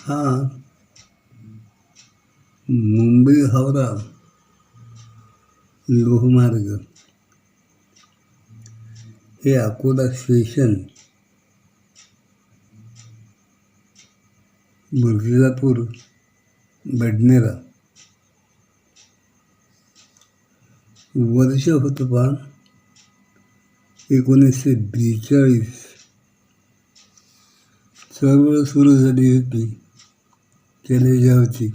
हा. मुंबई हावरा लोहमार्ग. हे अकोला स्टेशन मिर्झापूर बडनेरा. वर्ष होतं पहा एकोणीसशे बेचाळीस. चळवळ सुरू झाली होती. कलेजावरची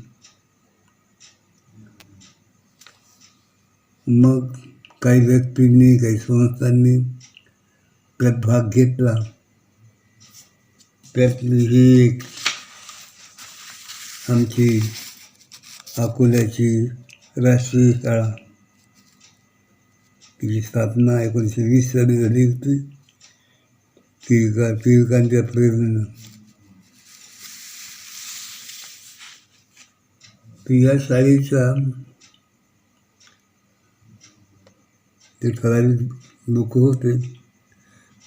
मग काही व्यक्तींनी काही संस्थांनी त्यात भाग घेतला. त्यातली ही एक आमची अकोल्याची राष्ट्रीय शाळा तिची स्थापना एकोणीसशे वीस साली झाली होती. टिळका टिळकांच्या प्रेरणेनं. तर या शाळेचा ते ठराविक लोक होते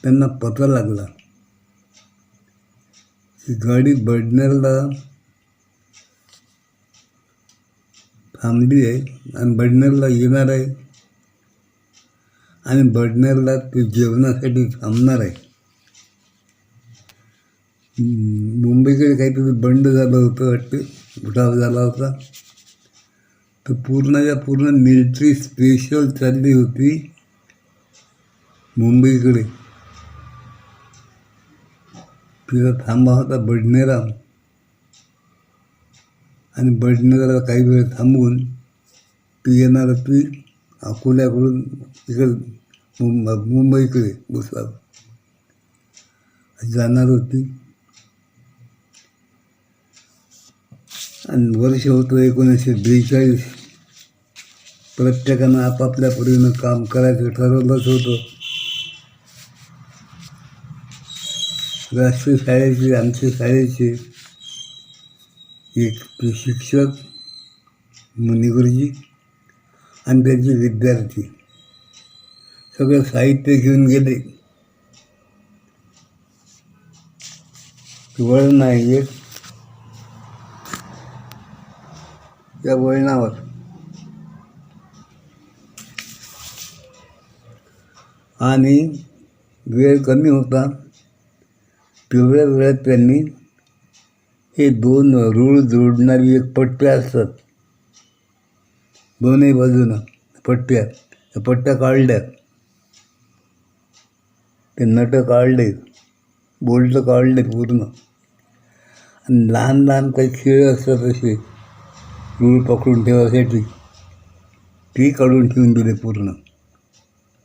त्यांना पता लागला. की गाडी बडनेरला थांबली आहे आणि बडनेरला येणार आहे. आणि बडनेरला ते जेवणासाठी थांबणार आहे. मुंबईकडे काहीतरी बंड झालं होतं वाटतं. उठाव झाला होता. तर पूर्णच्या पूर्ण मिलिटरी स्पेशल चालली होती मुंबईकडे. तिला थांबा होता बडनेरा आणि बडनेराला काही वेळ थांबून ती येणार ती अकोल्याकडून इकडे मुंबईकडे बसला जाणार होती. आणि वर्ष होतं एकोणीसशे बेचाळीस. प्रत्येकानं आपापल्या परीनं काम करायचं ठरवलंच होतं. राष्ट्रीय शाळेचे आमच्या शाळेचे एक शिक्षक मुनिगुरुजी आणि त्यांचे विद्यार्थी. सगळं साहित्य घेऊन गेले. वळ नाही एक. त्या वळणावर. आणि वेळ कमी होता पिवळ्या वेळात त्यांनी हे दोन रूळ जोडणारी एक पट्ट्या असतात. दोन्ही बाजूनं पट्ट्या त्या पट्ट्या काढल्या. ते नट काढले बोल्ट काढले पूर्ण. आणि लहान लहान काही खेळ असतात असे चूळ पकडून ठेवायसाठी ती काढून ठेवून दिले पूर्ण.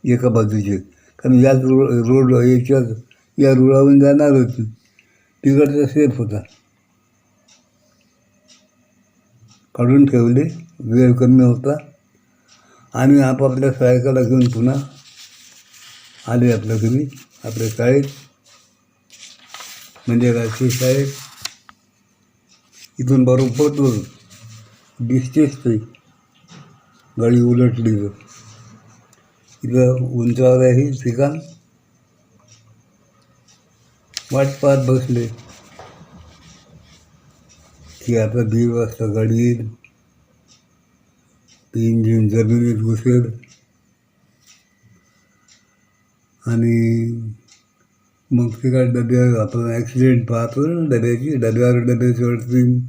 एका बाजूचे. कारण याच रोड रोड याच्या या रुळावरून जाणार होती. तिकडचा सेफ होता. काढून ठेवले. वेळ कमी होता. आणि आपापल्या सायकला घेऊन पुन्हा आले आपल्या घरी. आपल्या शाळेत. म्हणजे राष्ट्रीय शाळेत. इथून बरोबर पोचलो दिसतेच ते गाडी उलटली तर. इथं उंचावर आहे ठिकाण. वाट पाहत बसले. की आता दीड वाजता गाडी येईल. ते इंजिन जमिनीत घुसेल. आणि मग ते काय डब्या आपण ॲक्सिडेंट पाहतो ना डब्याची. डब्यावर डब्याची चढतील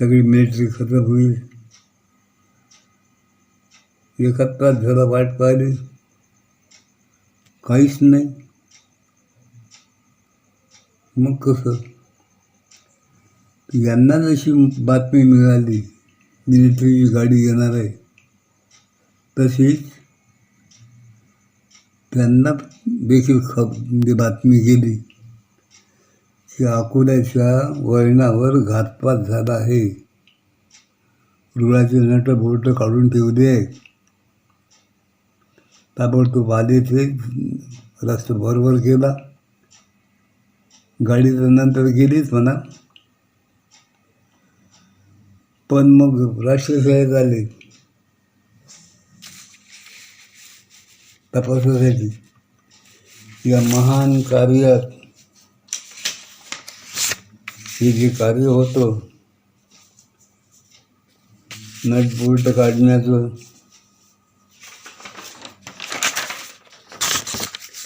सगळी मिलिटरी खतम होईल. एका तास झाला वाट पाहिली. काहीच नाही. मग कसं? यांना जशी बातमी मिळाली मिलिटरीची गाडी येणार आहे तशीच त्यांना देखील ख म्हणजे बातमी गेली. की अकोल्याच्या वळणावर घातपात झाला आहे. रुळाचे नट बोल्ट काढून ठेवले आहे ताबडतोब आले ते रस्ता भरभर केला. गाडी तर नंतर गेलीच म्हणा. पण मग राष्ट्रीय शाळेत आले तपासासाठी. या महान कार्यात हे जे कार्य होतं नट बोल्ट काढण्याचं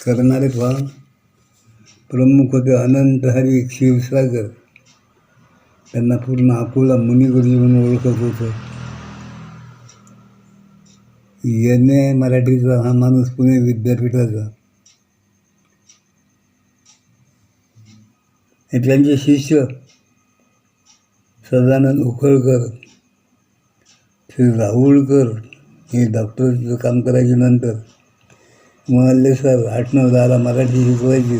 करणारे पहा प्रमुख होते अनंत हरी क्षीरसागर त्यांना पूर्ण अकोला मुनिगुरुजी म्हणून ओळखत होतं। येणे ए मराठीचा हा माणूस पुणे विद्यापीठाचा त्यांचे शिष्य सदानंद उखळकर श्री राहुळकर हे डॉक्टरचं काम करायचे नंतर म्हणाले सर आठ नऊ दहाला मराठी शिकवायचे.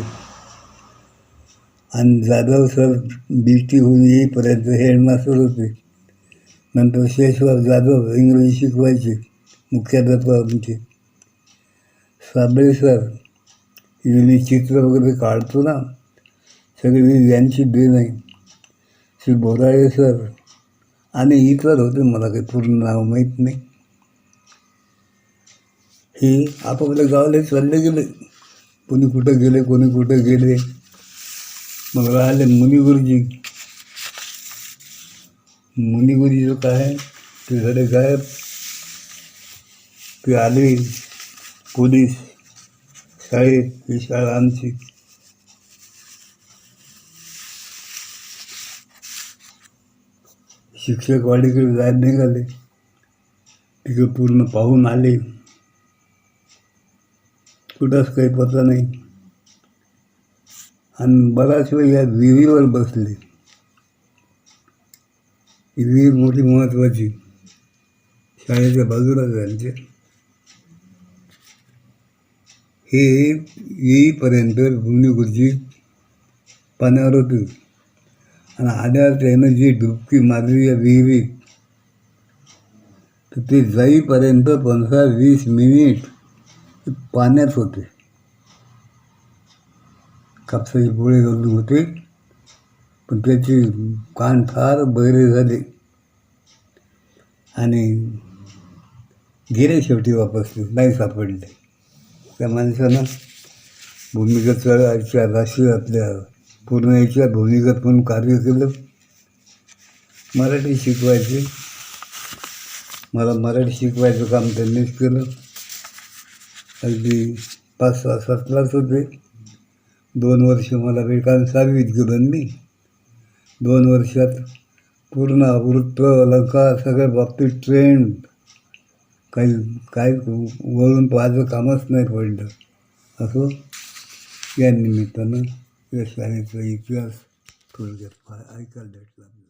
आणि जाधव सर बी टी होऊन येईपर्यंत हेडमास्टर होते. नंतर शेषवर जाधव इंग्रजी शिकवायचे मुख्याध्यापकांचे. साबळे सर हे मी चित्र वगैरे काढतो ना सगळी यांची देण आहे श्री बोराळे सर आणि इतर होते मला काही पूर्ण नाव माहीत नाही. हे आपापल्या गावाला चालले गेले. कोणी कुठं गेले कोणी कुठं गेले. मग राहिले मुनिगुरुजी. मुनिगुरुजीचं काय ते झाले गायब. ते आले पोलीस शाळेत ही शाळा आमची. शिक्षक वाडीकडे जायला निघाले. तिकडे पूर्ण पाहून आले. कुठंच काही पत्ता नाही. आणि बराच वेळ या विहिरीवर बसले. ही विहीर मोठी महत्त्वाची शाळेच्या बाजूला त्यांचे हे येईपर्यंत भूमी गुरुजी पाण्यावर होते. आणि आल्यावर त्यानं जी डुबकी मारली या विहिरीत तर ते जाईपर्यंत पंधरा वीस मिनिट पाण्यात होते कापसाचे पोळे घालून होते। पण त्याचे कान फार बहिरे झाले आणि गेले शेवटी वापसले नाही सापडले त्या माणसानं भूमिगत चळाच्या राष्ट्रीय आपल्या पूर्ण याच्यात भूमिगत म्हणून कार्य केलं. मराठी शिकवायचे. मला मराठी शिकवायचं काम त्यांनीच केलं. अगदी पाच सहा सातलाच होते. दोन वर्ष मला वेळकान सहावीत गेलं मी. दोन वर्षात पूर्ण वृत्त अलंकार सगळ्या बाबतीत ट्रेंड काही काही वळून पाहायचं कामच नाही पडलं. असं या निमित्तानं yes, very, very obvious to get my I call that